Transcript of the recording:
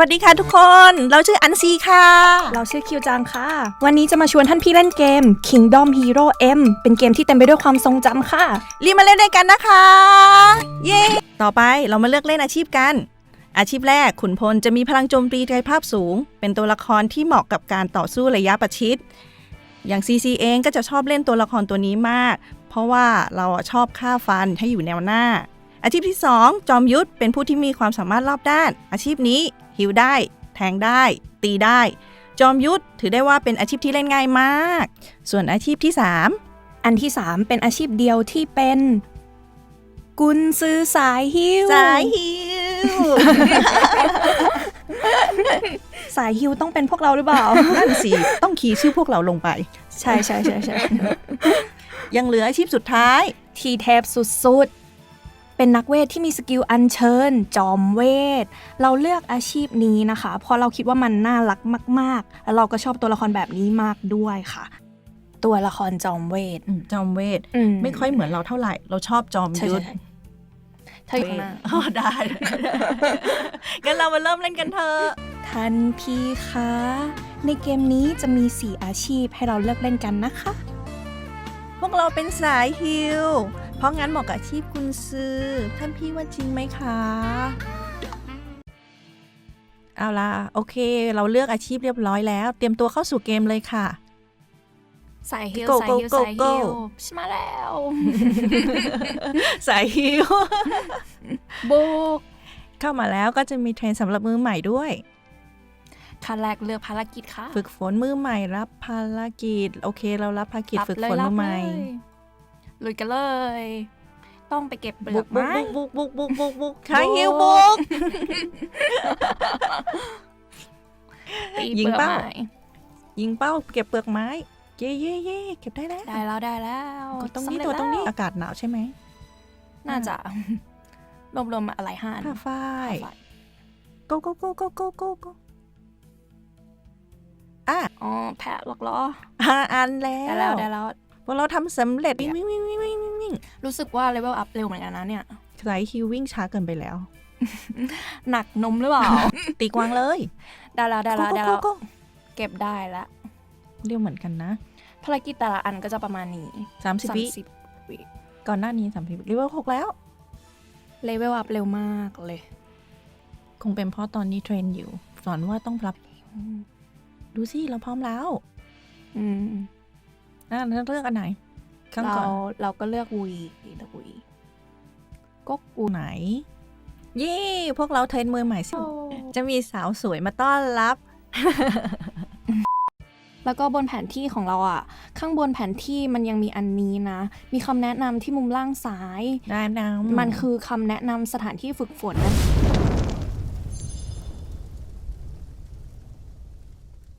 วัสดีค่ะทุกคน เราชื่ออันซีค่ะ เราชื่อคิวจังค่ะ วันนี้จะมาชวนท่านพี่เล่นเกม Kingdom Hero M เป็นเกมที่เต็มไปด้วยความทรงจำค่ะ รีบมาเล่นด้วยกันนะคะ เย้ ต่อไปเรามาเลือกเล่นอาชีพกัน อาชีพแรกขุนพลจะมีพลังโจมตีกายภาพสูง เป็นตัวละครที่เหมาะกับการต่อสู้ระยะประชิด อย่างซีซีเองก็จะชอบเล่นตัวละครตัวนี้มาก เพราะว่าเราอะชอบฆ่าฟันให้อยู่แนวหน้า อาชีพที่ 2 จอมยุทธเป็นผู้ที่มีความสามารถรอบด้าน อาชีพนี้ หิวได้ แทงได้ ตีได้ จอมยุทธถือได้ว่าเป็นอาชีพที่เล่นง่ายมาก ส่วนอาชีพที่ 3 อันที่ 3 เป็นอาชีพเดียวที่เป็น กุนซือสายฮิวสายหิวสายฮิวต้องเป็นพวกเราหรือเปล่า นั่นสิ ต้องคีย์ชื่อพวกเราลงไป ใช่ใช่ใช่ใช่ยังเหลืออาชีพสุดท้าย ทีเทพสุดๆ เป็นนักเวทที่มีสกิลอัญเชิญ จอมเวท เราเลือกอาชีพนี้นะคะเพราะเราคิดว่ามันน่ารักมากๆแล้วเราก็ชอบตัวละครแบบนี้มากด้วยค่ะ ตัวละครจอมเวทอืมจอมเวทอืไม่ค่อยเหมือนเราเท่าไหร่ เราชอบจอมใช่ยุทธใช่ถ้าอยู่ข้างหน้าอ๋อได้งั้นเรามาเริ่มเล่นกันเถอะท่านพี่คะในเกมนี้จะมี 4 อาชีพให้เราเลือกเล่นกันนะคะ พวกเราเป็นสายฮิว เพราะงั้นเหมาะกับอาชีพกุนซือ ท่านพี่ว่าจริงไหมคะ เอาล่ะ โอเค เราเลือกอาชีพเรียบร้อยแล้ว เตรียมตัวเข้าสู่เกมเลยค่ะสายฮิล Go, สาย go, ฮิล go, สาย go ฮิลมาแล้วสายฮิวบุกเข้ามาแล้วก็จะมีเทรนสำหรับมือใหม่ด้วยขั้นแรกเลือกภารกิจค่ะ ฝึกฝนมือใหม่รับภารกิจ โอเค เรารับภารกิจรับฝึกเลยฝนรับมือใหม่เลยลุยกันเลย ต้องไปเก็บเปลืบุอกกบุกไม้บุกบุกบุกบุกบุกใช้ฮิวบุก ตียิงเปลือกเป้า ไม้ยิงเป้าเก็บเปลือกไม้ เย่เย่เย่เก็บได้แล้วได้แล้วได้แล้วกดตรงนี้สำเจตัวตรงนี้แล้วอากาศหนาวใช่ไหมน่าจะรวมๆมาอะไรห้านผ้าฝ้าย ผ้าฝ้าย go go go go go go go อะอ๋อแพะหรอกเหรอห้าอันแล้ได้แล้วได้แล้ว พอเราทำสำเร็จวิ่งวิ่งวิ่งวิ่งวิ่งวิ่งวิ่งรู้สึกว่าเลเวลอัพเร็วเหมือนกันนะเนี่ยสายฮิววิ่งช้าเกินไปแล้ว หนักนมหรือเปล่า ตีกวางเลยได้แล้วได้ go แล้ว go ได้ go แล้ว go เก็บได้แล้วเรียวเหมือนกันนะ ภารกิจแต่ละอันก็จะประมาณนี้30วิ30วิก่อนหน้านี้สามสิบเลเวลหกแล้ว เลเวลอัพเร็วมากเลย คงเป็นเพราะตอนนี้เทรนอยู่ สอนว่าต้องรับ ดูสิเราพร้อมแล้ว อืม อะแล้วเลือกอันไหนข้างเราก่อนเราก็เลือกวีเลือกวีก็กูไหน เย่พวกเราเทรนมือใหม่สิจะมีสาวสวยมาต้อนรับ แล้วก็บนแผนที่ของเราอะ ข้างบนแผนที่มันยังมีอันนี้นะ มีคำแนะนำที่มุมล่างซ้าย ได้นะมันคือคำแนะนำสถานที่ฝึกฝนนะ